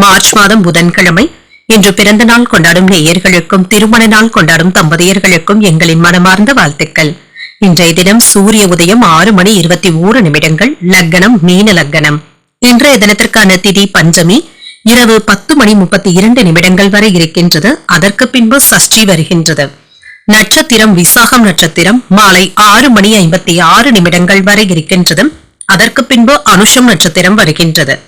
March மாதம் புதன்கிழமை இன்று பிறந்த நாள் கொண்டாடும் நேயர்களுக்கும் திருமண நாள் கொண்டாடும் தம்பதியர்களுக்கும் எங்களின் மனமார்ந்த வாழ்த்துக்கள். இன்றைய தினம் சூரிய உதயம் ஆறு மணி இருபத்தி ஓரு நிமிடங்கள் லக்கணம் மீன லக்கணம். இன்றைய தினத்திற்கான திதி பஞ்சமி இரவு பத்து மணி முப்பத்தி இரண்டு நிமிடங்கள் வரை இருக்கின்றது. அதற்கு பின்பு சஷ்டி வருகின்றது. நட்சத்திரம் விசாகம் நட்சத்திரம் மாலை ஆறு மணி ஐம்பத்தி ஆறு நிமிடங்கள் வரை இருக்கின்றது. அதற்கு பின்பு அனுஷம் நட்சத்திரம் வருகின்றது.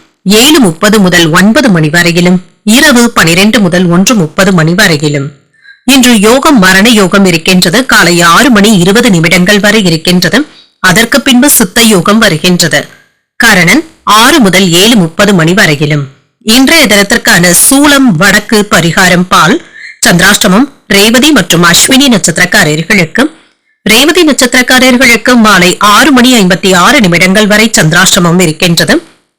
ஏழு முப்பது முதல் ஒன்பது மணி வரையிலும் இரவு பனிரெண்டு முதல் ஒன்று முப்பது மணி வரையிலும். இன்று யோகம் மரண யோகம் இருக்கின்றது. காலை ஆறு மணி இருபது நிமிடங்கள் வரை இருக்கின்றது. அதற்கு பின்பு சித்த யோகம் வருகின்றது. கரணன் ஆறு முதல் ஏழு முப்பது மணி வரையிலும். இன்றைய தினத்திற்கான சூளம் வடக்கு பரிகாரம் பால் சந்திராஷ்டமம் ரேவதி மற்றும் அஸ்வினி நட்சத்திரக்காரர்களுக்கு. ரேவதி நட்சத்திரக்காரர்களுக்கு மாலை ஆறு மணி ஐம்பத்தி ஆறு நிமிடங்கள் வரை சந்திராஷ்டமம் இருக்கின்றது.